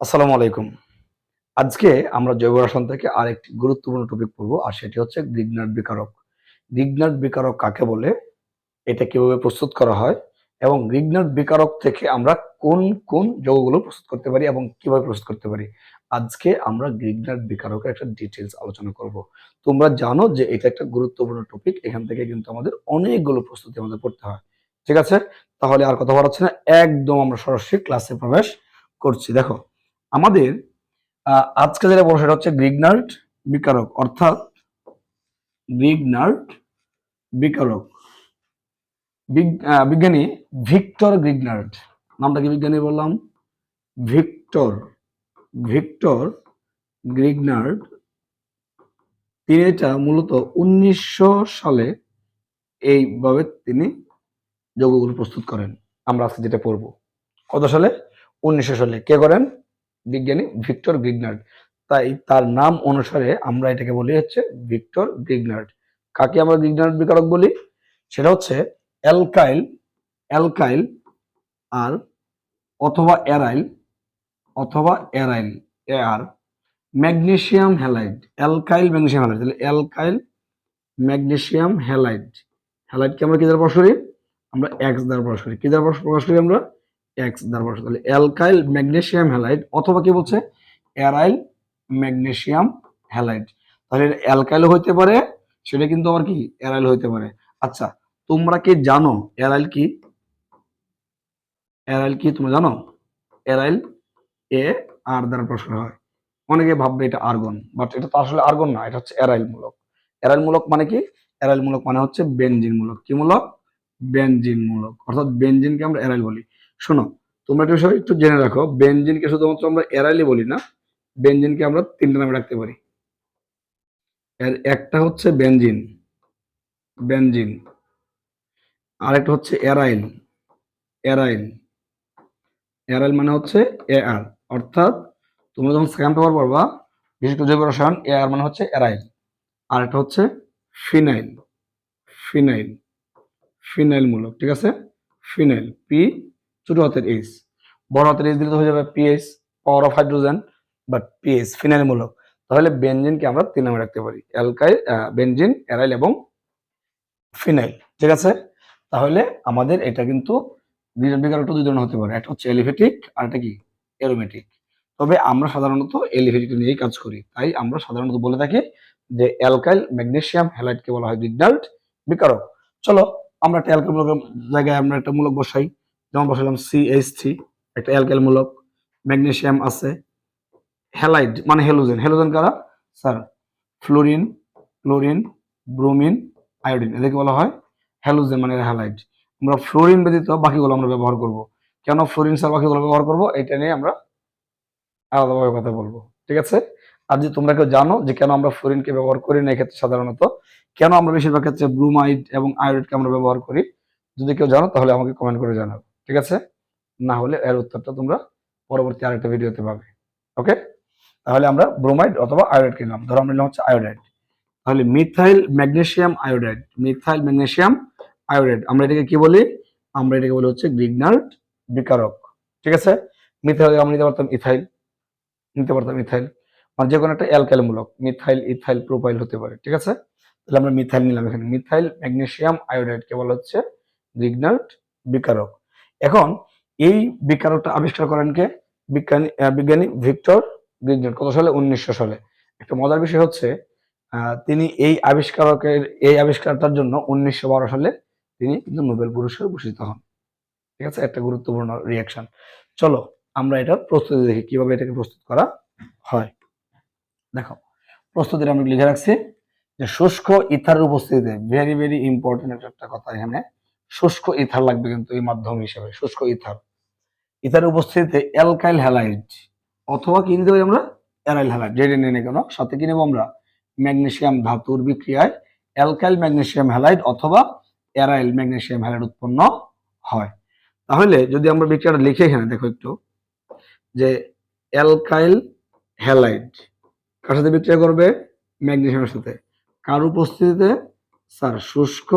আসসালামু আলাইকুম। আজকে আমরা জৈব রসায়ন থেকে আরেকটি গুরুত্বপূর্ণ টপিক পড়ব, আর সেটি হচ্ছে গ্রিগনার্ড বিকারক। গ্রিগনার্ড বিকারক কাকে বলে? এটা কীভাবে প্রস্তুত করা হয়? এবং গ্রিগনার্ড বিকারক থেকে আমরা কোন কোন যৌগগুলো প্রস্তুত করতে পারি এবং কীভাবে প্রস্তুত করতে পারি? আজকে আমরা গ্রিগনার্ড বিকারকের একটা ডিটেলস আলোচনা করব। তোমরা জানো যে এটা একটা গুরুত্বপূর্ণ টপিক এখান থেকে কিন্তু আমাদের অনেকগুলো প্রস্তুতি আমাদের পড়তে হয়। ঠিক আছে? তাহলে আর কথা বলা হচ্ছে না, একদম আমরা সরাসরি ক্লাসে প্রবেশ করছি। দেখো আমাদের আজকে যেটা বলব সেটা হচ্ছে গ্রিগনার্ড বিকারক। অর্থাৎ গ্রিগনার্ড বিকারক। বিজ্ঞানী ভিক্টর গ্রিগনার্ট নামটা কি বিজ্ঞানী বললাম? ভিক্টর। ভিক্টর গ্রিগনার্ড তিনি এটা মূলত উনিশশো সালে এইভাবে তিনি যৌগগুলো প্রস্তুত করেন। আমরা আজকে যেটা পড়ব, কত সালে? উনিশশো সালে। কে করেন? বিজ্ঞানী ভিক্টর গ্রিগনার্ড। তাই তার নাম অনুসারে আমরা এটাকে বলি হচ্ছে ভিক্টর গ্রিগনার্ড। কাকে আমরা গ্রিগনার্ড বিকারক বলি? সেটা হচ্ছে অ্যালকাইল অ্যালকাইল আর অথবা অ্যারাইল অথবা অ্যারাইল, এ R magnesium halide, alkyl magnesium halide. তাহলে অ্যালকাইল ম্যাগনেশিয়াম হ্যালাইড, হ্যালাইডকে আমরা কি দ্বারা প্রকাশ করি? আমরা এক্স দ্বারা প্রকাশ করি। কি দ্বারা প্রকাশ করি আমরা? এক্স দ্বারা করি তাহলে অ্যালকাইল ম্যাগনেসিয়াম হ্যালাইড অথবা কি বলছে? Aryl magnesium halide. তাহলে অ্যালকাইলও হইতে পারে, সেটা কিন্তু আবার কি? অ্যারাইল হইতে পারে। আচ্ছা তোমরা কি জানো অ্যারাইল কি? অ্যারাইল কি তোমরা জানো? অ্যারাইল এ আর দ্বারা প্রকাশ করা হয়। অনেকে ভাববে এটা আর্গন, বাট এটা তো আসলে আর্গন না, এটা হচ্ছে অ্যারাইল মূলক। অ্যারাইল মূলক মানে কি? অ্যারাইল মূলক মানে হচ্ছে বেনজিন মূলক। কি মূলক? বেনজিন মূলক। অর্থাৎ বেনজিনকে আমরা অ্যারাইল বলি। শোনো, তোমরা একটা একটু জেনে রাখো বেঞ্জিনকে শুধুমাত্র আমরা অ্যারাইলই বলি না বেঞ্জিনকে আমরা তিনটা নামে রাখতে পারি। এর একটা হচ্ছে বেঞ্জিন বেনজিন। আরেকটা হচ্ছে অ্যারাইল অ্যারাইল অ্যারাইল মানে হচ্ছে এ আর অর্থাৎ তোমরা যখন সেকেন্ড পেপার পড়বা, বিশেষ করে জৈব রসায়ন এ আর মানে হচ্ছে অ্যারাইল আর একটা হচ্ছে ফিনাইল ফিনাইল ফিনাইল মূলক ঠিক আছে? ফিনাইল, পি ছোট হাতের এইচ বড় হাতের এইচ দিলে তো হয়ে যাবে PH power of hydrogen but PH phenyl মূলক। তাহলে বেনজিনকে আমরা তিন নামে রাখতে পারি অ্যালকাই বেনজিন অ্যারাইল এবং ফিনাইল ঠিক আছে? তাহলে আমাদের এটা কিন্তু দুইটা বিকারকটা দুই ধরনের হতে পারে। একটা হচ্ছে এলিভেটিক আর একটা কি? এরোমেটিক তবে আমরা সাধারণত এলিভেটিক নিয়েই কাজ করি। তাই আমরা সাধারণত বলে থাকি যে অ্যালকাইল ম্যাগনেসিয়াম হ্যালাইডকে বলা হয় গ্রিগনাল্ড বিকারক। চলো, আমরা একটা অ্যালকাইল জায়গায় আমরা একটা মূলক বসাই। যেমন বসালাম সি এইচ থ্রি একটা অ্যালকাইল মূলক ম্যাগনেসিয়াম আছে, হ্যালাইড মানে হেলোজেন হেলোজেন কারা? Sir, fluorine, chlorine, bromine, iodine, এদেরকে বলা হয় হ্যালোজেন মানে হ্যালাইড। আমরা ফ্লোরিন ব্যতীত বাকিগুলো আমরা ব্যবহার করব। কেন ফ্লোরিন স্যার বাকিগুলো ব্যবহার করব? এটা নিয়ে আমরা আলাদাভাবে কথা বলব। ঠিক আছে? আর যদি তোমরা কেউ জানো যে কেন আমরা ফ্লোরিনকে ব্যবহার করি না, এক্ষেত্রে সাধারণত কেন আমরা বেশিরভাগ ক্ষেত্রে ব্রুমাইড এবং আয়োডাইডকে আমরা ব্যবহার করি, যদি কেউ জানো তাহলে আমাকে কমেন্ট করে জানাব। ঠিক আছে? না হলে এর উত্তরটা তোমরা পরবর্তী আরেকটা ভিডিওতে পাবে। ওকে? তাহলে আমরা ব্রোমাইড অথবা আয়োডাইড কিনলাম। ধরো আমরা নিলাম হচ্ছে আয়োডাইড। তাহলে methyl magnesium iodide. Methyl magnesium iodide. আমরা এটাকে কি বলি? আমরা এটাকে বলি হচ্ছে গ্রিগনার্ড বিকারক। ঠিক আছে? মিথাইল আমরা নিতে পারতাম ইথাইল। নিতে পারতাম ইথাইল। মানে যে কোনো একটা অ্যালকাইল মূলক মিথাইল, ইথাইল প্রোপাইল হতে পারে। ঠিক আছে? তাহলে আমরা মিথাইল নিলাম এখানে। মিথাইল ম্যাগনেশিয়াম আয়োডাইড কে বলা হচ্ছে গ্রিগনার্ড বিকারক। এখন এই বিকারকটা আবিষ্কার করেন কে? বিজ্ঞানী বিজ্ঞানী ভিক্টর গ্রিগনার্ড কত সালে? উনিশশো সালে। একটা মজার বিষয় হচ্ছে তিনি এই আবিষ্কারকের, এই আবিষ্কারটার জন্য উনিশশো বারো সালে তিনি কিন্তু নোবেল পুরস্কার ভূষিত হন। ঠিক আছে? একটা গুরুত্বপূর্ণ রিয়াকশন চলো, আমরা এটার প্রস্তুতি দেখি, কীভাবে এটাকে প্রস্তুত করা হয়। দেখো, প্রস্তুতিটা আমি লিখে রাখছি যে শুষ্ক ইথার উপস্থিতিতে ভেরি ভেরি ইম্পর্টেন্ট একটা কথা এখানে শুষ্ক ইথার লাগবে কিন্তু এই মাধ্যম হিসেবে, শুষ্ক ইথার। ইথার উপস্থিতিতে অ্যালকাইল হ্যালাইড অথবা কি নিতে পারি আমরা? অ্যারাইল হ্যালাইড যেটা নিয়ে কেন? সাথে কি আমরা? ম্যাগনেসিয়াম ধাতুর বিক্রিয়ায় অ্যালকাইল ম্যাগনেসিয়াম হ্যালাইড অথবা অ্যারাইল ম্যাগনেশিয়াম হ্যালাইড উৎপন্ন হয়। তাহলে যদি আমরা বিক্রিয়াটা লিখে এখানে দেখো একটু, যে অ্যালকাইল হ্যালাইড কার সাথে বিক্রিয়া করবে? ম্যাগনেসিয়ামের সাথে। কার উপস্থিতিতে? স্যার, শুষ্ক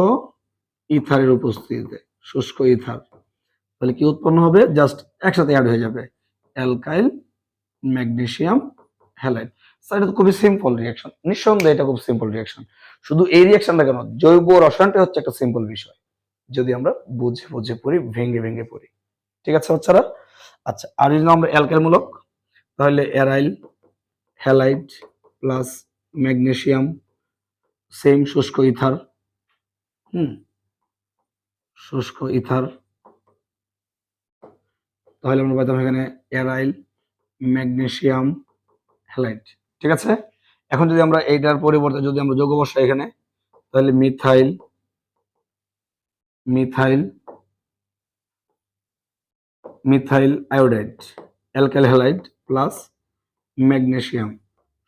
ইথারের উপস্থিতিতে, শুষ্ক ইথার। তাহলে কি উৎপন্ন হবে? জাস্ট একসাথে অ্যাড হয়ে যাবে। Alkyl magnesium halide. স্যার এটা খুবই সিম্পল রিয়াকশন নিঃসন্দেহে এটা খুব সিম্পল রিয়াকশন শুধু এই রিয়াকশনটা কেন? জৈব রসায়নটা হচ্ছে একটা সিম্পল বিষয়। যদি আমরা বুঝে বুঝে পড়ি, ভেঙে ভেঙে পড়ি। ঠিক আছে, বাচ্চারা? আচ্ছা আর যদি আমরা অ্যালকাইল মূলক তাহলে aryl, halide plus magnesium same শুষ্ক ইথার। হুম শুষ্ক ইথার। তাহলে আমরা পাইতাম এখানে অ্যারাইল ম্যাগনেশিয়াম হ্যালাইট, ঠিক আছে? এখন যদি আমরা এইটার পরিবর্তে যদি আমরা যোগ বসাই এখানে, তাহলে methyl methyl methyl iodide, alkyl halide plus magnesium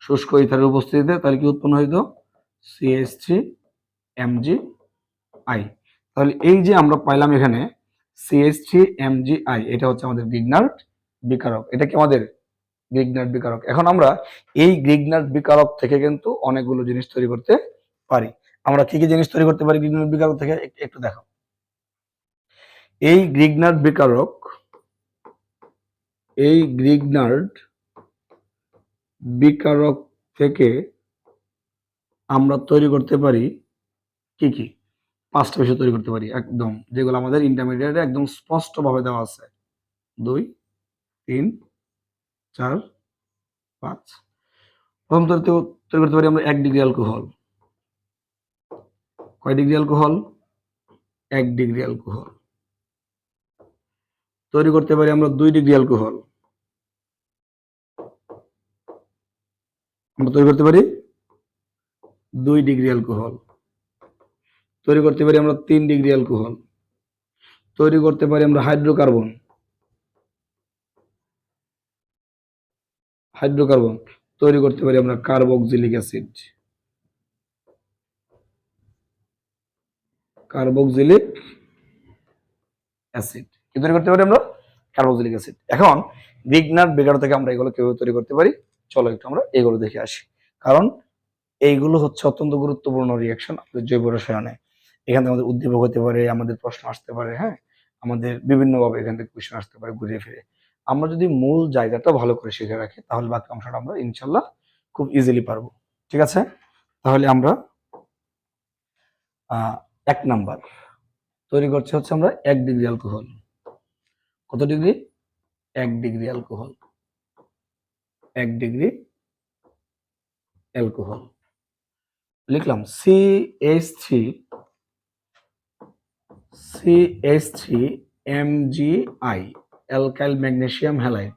শুষ্ক ইথারের উপস্থিতিতে তাহলে কি উৎপন্ন হইতো? সিএস থ্রি এমজি আই তাহলে এই যে আমরা পাইলাম এখানে সিএস থ্রি এমজি আই এটা হচ্ছে আমাদের গ্রিগনার্ড বিকারক। এটা কি আমাদের গ্রিগনার্ড বিকারক? এখন আমরা এই গ্রিগনার্ড বিকারক থেকে কিন্তু অনেকগুলো জিনিস তৈরি করতে পারি। আমরা কি কি জিনিস তৈরি করতে পারি গ্রিগনার্ড বিকারক থেকে? একটু দেখো। এই গ্রিগনার্ড বিকারক, এই গ্রিগনার্ড বিকারক থেকে আমরা তৈরি করতে পারি কি কি? পাঁচটা বিষয় তৈরি করতে পারি, একদম। যেগুলো আমাদের ইন্টারমিডিয়েটে একদম স্পষ্টভাবে দেওয়া আছে। দুই, তিন, চার, পাঁচ। প্রথম তৈরি তৈরি করতে পারি আমরা এক ডিগ্রি অ্যালকোহল কয় ডিগ্রি অ্যালকোহল এক ডিগ্রি অ্যালকোহল তৈরি করতে পারি আমরা দুই ডিগ্রি অ্যালকোহল আমরা তৈরি করতে পারি দুই ডিগ্রি অ্যালকোহল তৈরি করতে পারি আমরা তিন ডিগ্রি অ্যালকোহল। তৈরি করতে পারি আমরা হাইড্রোকার্বন। হাইড্রোকার্বন। তৈরি করতে পারি আমরা কার্বক্সিলিক অ্যাসিড। Carboxylic acid. কি তৈরি করতে পারি আমরা? Carboxylic acid. এখন বিগনার বেগার থেকে আমরা এগুলো কীভাবে তৈরি করতে পারি? চলো একটু আমরা এগুলো দেখে আসি। কারণ এইগুলো হচ্ছে অত্যন্ত গুরুত্বপূর্ণ রিয়াকশন আমাদের জৈব রসায়নে। এখান থেকে আমাদের উদ্দীপক হতে পারে, আমাদের প্রশ্ন আসতে পারে হ্যাঁ? আমাদের বিভিন্নভাবে এখান থেকে কোয়েশ্চেন আসতে পারে ঘুরে ফিরে। আমরা যদি মূল জায়গাটা ভালো করে শিখে রাখি, তাহলে বাকি অংশটা আমরা ইনশাল্লাহ খুব ইজিলি পারব। ঠিক আছে? তাহলে আমরা এক নাম্বার তৈরি করছে হচ্ছে আমরা এক ডিগ্রি অ্যালকোহল কত ডিগ্রি এক ডিগ্রি অ্যালকোহল এক ডিগ্রি অ্যালকোহল লিখলাম C H three C M G I alkyl magnesium halide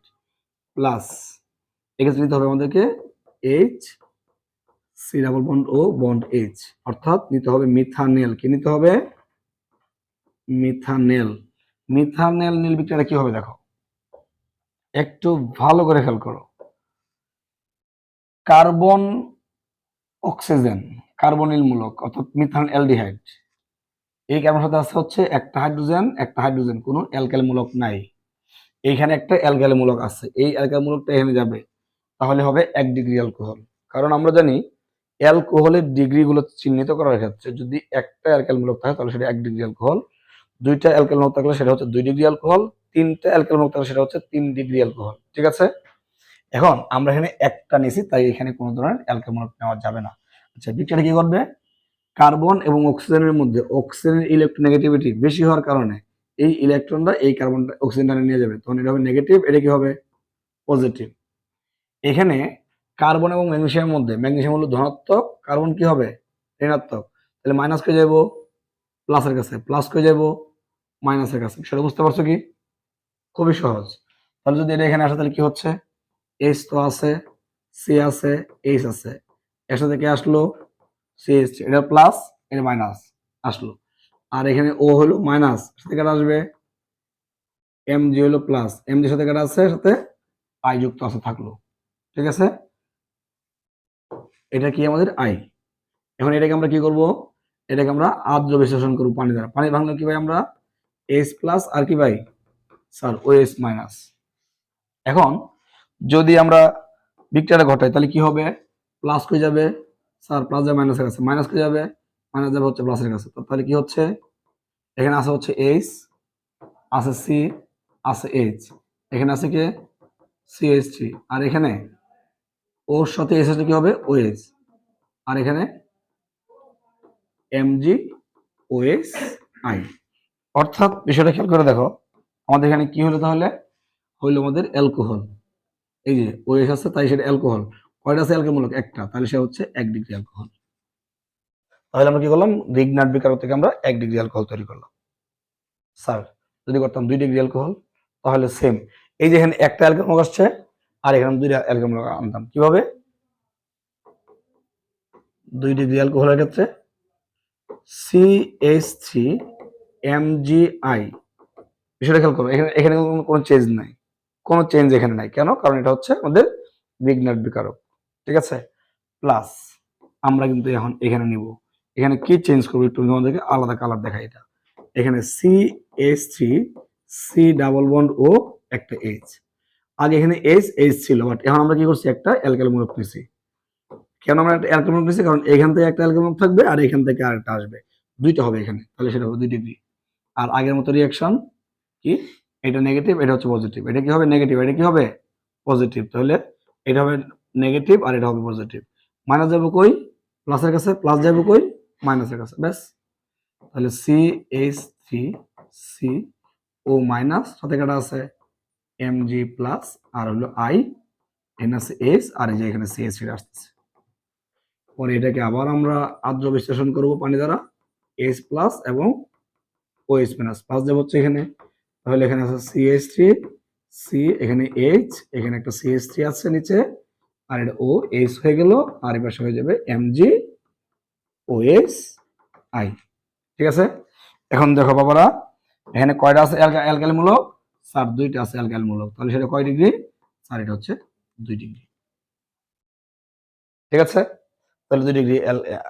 plus এক্ষেত্রে নিতে হবে আমাদেরকে H C double bond O bond H অর্থাৎ নিতে হবে মিথানেল কি নিতে হবে? মিথানেল মিথানেল নীল বিক্রিয়াটা কি হবে দেখো? একটু ভালো করে খেয়াল করো। কার্বন অক্সিজেন, কার্বনিল মূলক, অর্থাৎ মিথান অ্যালডিহাইড এই কার্বন সাথে আছে হচ্ছে একটা হাইড্রোজেন একটা হাইড্রোজেন কোনো অ্যালকাইল মূলক নাই। এইখানে একটা অ্যালকাইল মূলক আছে। এই অ্যালকাইল মূলকটা এখানে যাবে। তাহলে হবে এক ডিগ্রি অ্যালকোহল কারণ আমরা জানি অ্যালকোহলের ডিগ্রিগুলো চিহ্নিত করার ক্ষেত্রে যদি একটা অ্যালকাইল মূলক থাকে, তাহলে সেটা এক ডিগ্রি অ্যালকোহল দুইটা অ্যালকাইল মূলক থাকলে সেটা হচ্ছে দুই ডিগ্রি অ্যালকোহল তিনটা অ্যালকাইল মূলক থাকলে সেটা হচ্ছে তিন ডিগ্রি অ্যালকোহল ঠিক আছে? এখন আমরা এখানে একটা নিয়েছি, তাই এখানে কোনো ধরনের অ্যালকাইল মূলক নেওয়া যাবে না। আচ্ছা বিক্রিয়াটা কি করবে? কার্বন এবং অক্সিজেনের মধ্যে অক্সিজেনের ইলেকট্রোনেগেটিভিটি বেশি হওয়ার কারণে এই ইলেকট্রনটা এই কার্বনটা অক্সিজেনটা নিয়ে যাবে। তখন এটা হবে নেগেটিভ এটা কি হবে? পজিটিভ এখানে কার্বন এবং ম্যাগনেশিয়ামের মধ্যে ম্যাগনেসিয়াম হলো ধনাত্মক কার্বন কি হবে? ঋণাত্মক। তাহলে মাইনাস কে যাব প্লাসের কাছে। প্লাস কে যাব মাইনাসের কাছে। সেটা বুঝতে পারছ কি? খুবই সহজ। তাহলে যদি এটা এখানে আসে, তাহলে কি হচ্ছে? এইচ তো আছে সি আছে এইচ আছে। এর সাথে কে আসলো? সি এইচ এটা প্লাস এটা মাইনাস আসলো। আর এখানে ও হলো মাইনাস সাথে কাটা আসবে? এম জি হলো প্লাস এম জি সাথে কাটা আছে সাথে আই যুক্ত আছে, থাকল। ঠিক আছে? এটা কি আমাদের আই এখন এটাকে আমরা কি করব? এটাকে আমরা আর্দ্র বিশ্লেষণ করব পানি দ্বারা। পানি ভাঙলে কি ভাই আমরা? এস প্লাস আর কি ভাই স্যার ও এস মাইনাস এখন যদি আমরা বিক্রিয়াটা ঘটাই, তাহলে কি হবে? প্লাস কই যাবে। স্যার প্লাস যাবে মাইনাসের কাছে। মাইনাস কই যাবে? মাইনাস যাবে হচ্ছে প্লাসের কাছে। তাহলে কি হচ্ছে? এখানে আছে হচ্ছে এইচ আছে সি আছে এইচ এখানে আছে কি? সিএইচ থ্রি আর এখানে ওর সাথে এস কি হবে? ওএস আর এখানে এমজি ওএস আই অর্থাৎ বিষয়টা খেয়াল করে দেখো, আমাদের এখানে কি হলো তাহলে? হইল আমাদের অ্যালকোহল এই যে ওএস আছে, তাই সেটা অ্যালকোহল কয়টা আছে অ্যালকোহলমূলক একটা। তাহলে সে হচ্ছে এক ডিগ্রি অ্যালকোহল তাহলে আমরা কি করলাম? রিগনাট বিকারক থেকে আমরা এক ডিগ্রি অ্যালকোহল তৈরি করলাম। স্যার, যদি করতাম দুই ডিগ্রি অ্যালকোহল তাহলে সেম এই যে এখানে একটা অ্যালকোহল আসছে, আর এখানে দুইটা অ্যালকোহল আনতাম। কীভাবে? দুই ডিগ্রি অ্যালকোহলের ক্ষেত্রে C S three M G I বিষয়টা খেয়াল করো, এখানে এখানে কোনো- চেঞ্জ নাই। কোনো চেঞ্জ এখানে নাই। কেন? কারণ এটা হচ্ছে আমাদের বিঘ্নাট বিকারক। ঠিক আছে? প্লাস আমরা কিন্তু এখন এখানে নিব। এখানে কি চেঞ্জ করব একটু আমাদেরকে আলাদা কালার দেখা এটা। এখানে C S three C double bond O একটা এইচ আগে এখানে এইচ এইচ ছিল বাট এখন আমরা কি করছি? একটা অ্যালকাল মূলক নিছি। কেন আমরা একটা অ্যালকাল মূলক নিছি? কারণ এখান থেকে একটা অ্যালকাল মূলক থাকবে আর এখান থেকে আরেকটা আসবে। দুইটা হবে এখানে, তাহলে সেটা হবে দুই ডিগ্রি আর আগের মতো রিয়াকশন কি? এটা নেগেটিভ এটা হচ্ছে পজিটিভ এটা কি হবে? নেগেটিভ এটা কি হবে? পজিটিভ তাহলে এটা হবে নেগেটিভ আর এটা হবে পজিটিভ মাইনাস যাবে কই? প্লাসের কাছে প্লাস যাবে কই? মাইনাসের কাছে। ব্যাস। তাহলে C H three C O minus সাথে কাটা আছে এম জি প্লাস আর হলো আই এন আছে এস আর এই যে এখানে সি এস আসতেছে। পরে এটাকে আবার আমরা আদ্র বিশ্লেষণ করব পানি দ্বারা। এস প্লাস এবং ও এস মাইনাস প্লাস যাবে হচ্ছে এখানে। তাহলে এখানে আছে সি এস থ্রি সি এখানে এইচ এখানে একটা সি এস থ্রি আছে নিচে। আর এটা ও এস হয়ে গেল, আর এবার হয়ে যাবে M G O S I ঠিক আছে? এখন দেখো বাবারা, এখানে কয়টা আছে অ্যালকালি মূলক স্যার, দুইটা আছে অ্যালকালি মূলক তাহলে সেটা কয় ডিগ্রি? স্যার, এটা হচ্ছে দুই ডিগ্রি। ঠিক আছে? তাহলে দুই ডিগ্রি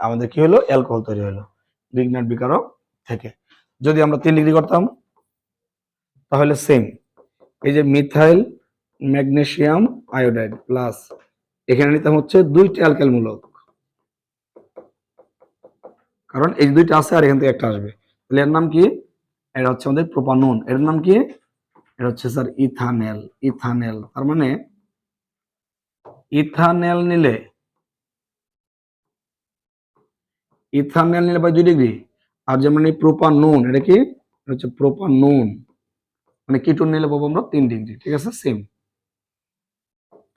আমাদের কি হলো? অ্যালকোহল তৈরি হলো। বিঘ্নাট বিকারক থেকে। যদি আমরা তিন ডিগ্রি করতাম, তাহলে সেম এই যে মিথাইল ম্যাগনেশিয়াম আয়োডাইড প্লাস এখানে নিতাম হচ্ছে দুইটা অ্যালকাল মূলক। কারণ এই দুইটা আছে আর এখান থেকে একটা আসবে। তাহলে এর নাম কি? এটা হচ্ছে আমাদের প্রোপানুন এর নাম কি? এটা হচ্ছে স্যার ইথানেল ইথানেল তার মানে ইথানেল নিলে ইথানেল নিলে পাই দুই ডিগ্রি। আর যেমন এই প্রোপানুন এটা কি? হচ্ছে প্রোপানুন মানে কিটুন নিলে পাবো আমরা তিন ডিগ্রি, ঠিক আছে? সেম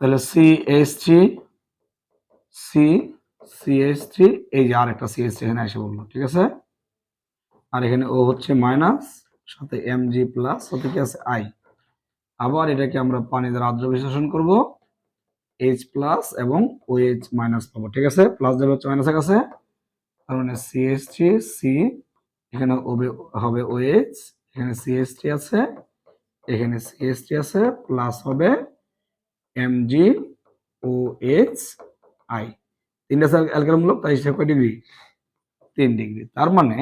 তাহলে C H three C C S three এই যে আর একটা সিএস থ্রি এখানে এসে বলল, ঠিক আছে? আর এখানে ও হচ্ছে মাইনাস সাথে এম জি প্লাস সাথে কি আছে? আই আবার এটাকে আমরা পানি দ্বারা আদ্র বিশ্লেষণ করব। এইচ প্লাস এবং ও এইচ মাইনাস পাবো, ঠিক আছে? প্লাস যাবে হচ্ছে মাইনাসের কাছে। তার মানে সিএস থ্রি সি এখানে হবে- ও এইচ এখানে সিএস থ্রি আছে, এখানে সিএস থ্রি আছে প্লাস হবে M G O H I তিনটা অ্যালকালমূলক তাই সে কয় ডিগ্রি তিন ডিগ্রি তার মানে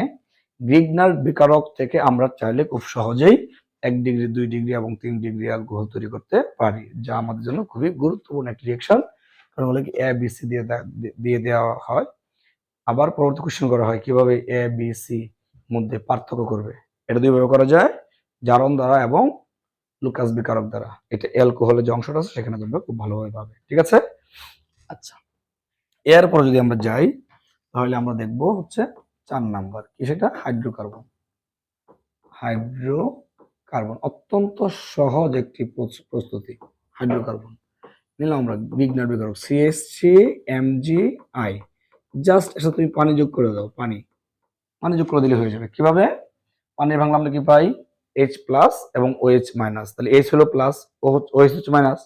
গ্রিগনার বিকারক থেকে আমরা চাইলে খুব সহজেই এক ডিগ্রি দুই ডিগ্রি এবং তিন ডিগ্রি অ্যালকোহল তৈরি করতে পারি, যা আমাদের জন্য খুবই গুরুত্বপূর্ণ একটি রিয়েকশন কারণ হলো কি এ বি সি দিয়ে দিয়ে দেওয়া হয়। আবার পরবর্তী কোশ্চেন করা হয়, কীভাবে এ বি সি মধ্যে পার্থক্য করবে? এটা দুইভাবে করা যায়। জারণ দ্বারা এবং লুকাস বিকারক দ্বারা। এটা অ্যালকোহলের যে অংশটা আছে সেখানে তোমরা খুব ভালোভাবে পাবে ঠিক আছে? আচ্ছা। এরপর যদি আমরা যাই তাহলে আমরা দেখব হচ্ছে চার নাম্বার কি সেটা? হাইড্রোকার্বন। হাইড্রোকার্বন অত্যন্ত সহজ একটি প্রস- প্রস্তুতি হাইড্রোকার্বন। নিলাম আমরা Grignard বিকারক C S C M G I just এসে তুমি পানি যোগ করে দাও পানি। পানি যোগ করে দিলে হয়ে যাবে। কীভাবে? পানি ভাঙলে আমরা কি পাই? এইচ প্লাস এবং ও এইচ মাইনাস তাহলে এইচ হলো প্লাস ও এইচ হচ্ছে মাইনাস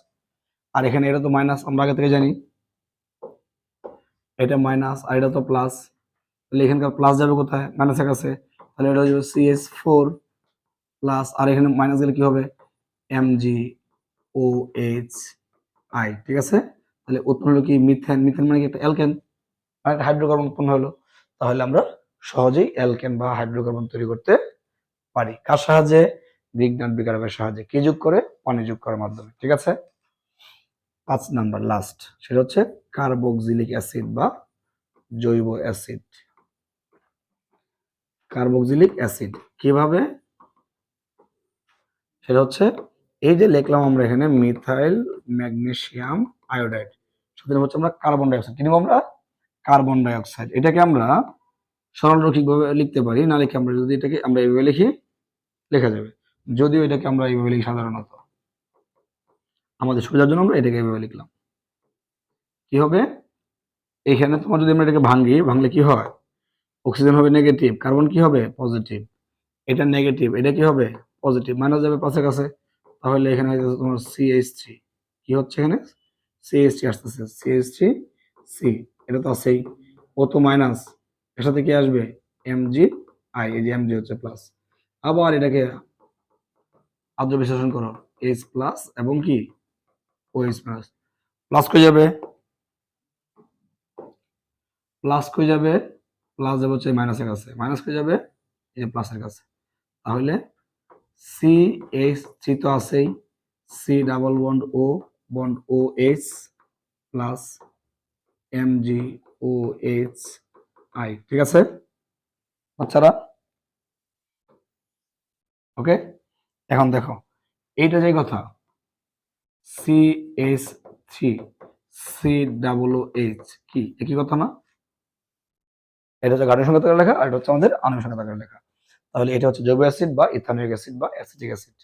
আর এখানে এটা তো মাইনাস আমরা আগে থেকে জানি। এটা মাইনাস আর এটা তো প্লাস তাহলে এখানকার প্লাস যাবে কোথায়? মাইনাসের কাছে। তাহলে এটা যাবে সিএস ফোর প্লাস আর এখানে মাইনাস গেলে কি হবে? M G O H I ঠিক আছে? তাহলে উৎপন্ন হলো কি? মিথেন মিথেন মানে কি? একটা অ্যালকেন আর হাইড্রোকার্বন উৎপন্ন হলো। তাহলে আমরা সহজেই অ্যালকেন বা হাইড্রোকার্বন তৈরি করতে পারি। কার সাহায্যে? বিজ্ঞান বিকারকের সাহায্যে। কি যোগ করে? পানি যোগ করার মাধ্যমে, ঠিক আছে? পাঁচ নাম্বার লাস্ট সেটা হচ্ছে কার্বক্সিলিক অ্যাসিড বা জৈব অ্যাসিড। কার্বক্সিলিক অ্যাসিড কীভাবে? সেটা হচ্ছে, এই যে লিখলাম আমরা এখানে মিথাইল ম্যাগনেসিয়াম আয়োডাইড সাথে হচ্ছে আমরা কার্বন ডাইঅক্সাইড কি নেব আমরা? কার্বন ডাইঅক্সাইড এটাকে আমরা সরলরৈখিক ভাবে লিখতে পারি, না লিখে আমরা যদি এটাকে আমরা এইভাবে লিখি লেখা যাবে। যদিও এটাকে আমরা এইভাবে লিখি সাধারণত। আমাদের সুবিধার জন্য আমরা এটাকে এইভাবে লিখলাম। কি হবে? এখানে তোমার যদি আমরা এটাকে ভাঙি, ভাঙলে কি হয়? অক্সিজেন হবে নেগেটিভ কার্বন কি হবে? পজিটিভ এটা নেগেটিভ এটা কি হবে? পজিটিভ মাইনাস যাবে পাশে কাছে। তাহলে এখানে তোমার সিএইচ থ্রি কি হচ্ছে এখানে? সিএইচ থ্রি আসতেছে। সিএইচ থ্রি সি এটা তো আছেই। ও তো মাইনাস এর সাথে কি আসবে? এমজি আই এই যে এমজি হচ্ছে প্লাস আবার এটাকে আদ্র বিশ্লেষণ করো এইচ প্লাস এবং কি? ও এইচ প্লাস প্লাস কই যাবে? প্লাস কই যাবে? প্লাস যাবে হচ্ছে মাইনাসের কাছে। মাইনাস কই যাবে? এই প্লাসের কাছে। তাহলে সি এইচ থ্রি তো আছেই। C double bond O bond O H plus M G O H I ঠিক আছে? বাচ্চারা? ওকে? এখন দেখো, এইটা যে কথা C H three C double H কি? একই কথা না? এটা হচ্ছে সংকেত আকারে লেখা আর এটা হচ্ছে আমাদের আণবিক আকারে লেখা। তাহলে এটা হচ্ছে জৈব অ্যাসিড বা ইথানোয়িক অ্যাসিড বা অ্যাসিটিক অ্যাসিড।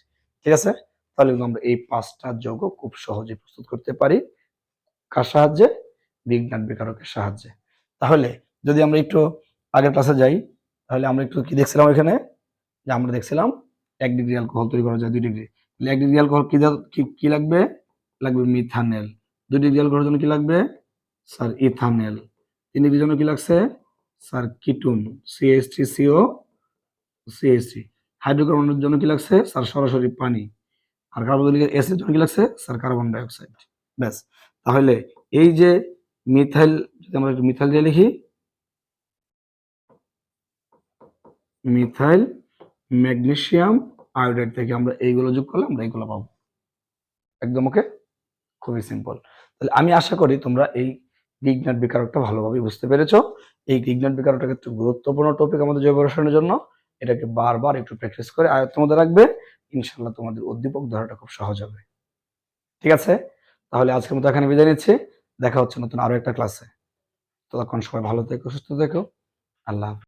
ঠিক আছে? তাহলে কিন্তু আমরা এই পাঁচটা যৌগ খুব সহজে প্রস্তুত করতে পারি। কার সাহায্যে? বিজ্ঞান বিকারকের সাহায্যে। তাহলে যদি আমরা একটু আগের ক্লাসে যাই, তাহলে আমরা একটু কি দেখছিলাম এখানে? যে আমরা দেখছিলাম এক ডিগ্রি অ্যালকোহল তৈরি করা যায়, দুই ডিগ্রি তাহলে এক ডিগ্রি অ্যালকোহল কি কি লাগবে? লাগবে মিথানেল দুই ডিগ্রি অ্যালকোহলের জন্য কি লাগবে? স্যার ইথানেল তিন ডিগ্রির জন্য কি লাগছে? স্যার কিটুন থ্রি সিও থ্রি হাইড্রোকার্বনের জন্য কি লাগছে? স্যার, সরাসরি পানি। আর কার্বনিক অ্যাসিড জন্য কি লাগছে? স্যার কার্বন ডাইঅক্সাইড ব্যাস। তাহলে এই যে মিথাইল যদি আমরা একটু মিথাইল দিয়ে লিখি মিথাইল ম্যাগনেসিয়াম আয়োডাইড থেকে আমরা এইগুলো যোগ করলে আমরা এইগুলো পাবো। একদম, ওকে? খুবই সিম্পল তাহলে আমি আশা করি তোমরা এই বিজ্ঞান বিকারকটা ভালোভাবে বুঝতে পেরেছ। এই বিজ্ঞান বিকারকটা একটু গুরুত্বপূর্ণ টপিক আমাদের জৈব রসায়নের জন্য। এটাকে বারবার একটু প্র্যাকটিস করে আয়ত্তের মধ্যে রাখবে। ইনশাল্লাহ তোমাদের উদ্দীপক ধরাটা খুব সহজ হবে। ঠিক আছে? তাহলে আজকের মতো এখানে বিদায় নিচ্ছি। দেখা হচ্ছে নতুন আরও একটা ক্লাসে ততক্ষণ সবাই ভালো থেকো, সুস্থ থেকো। আল্লাহ।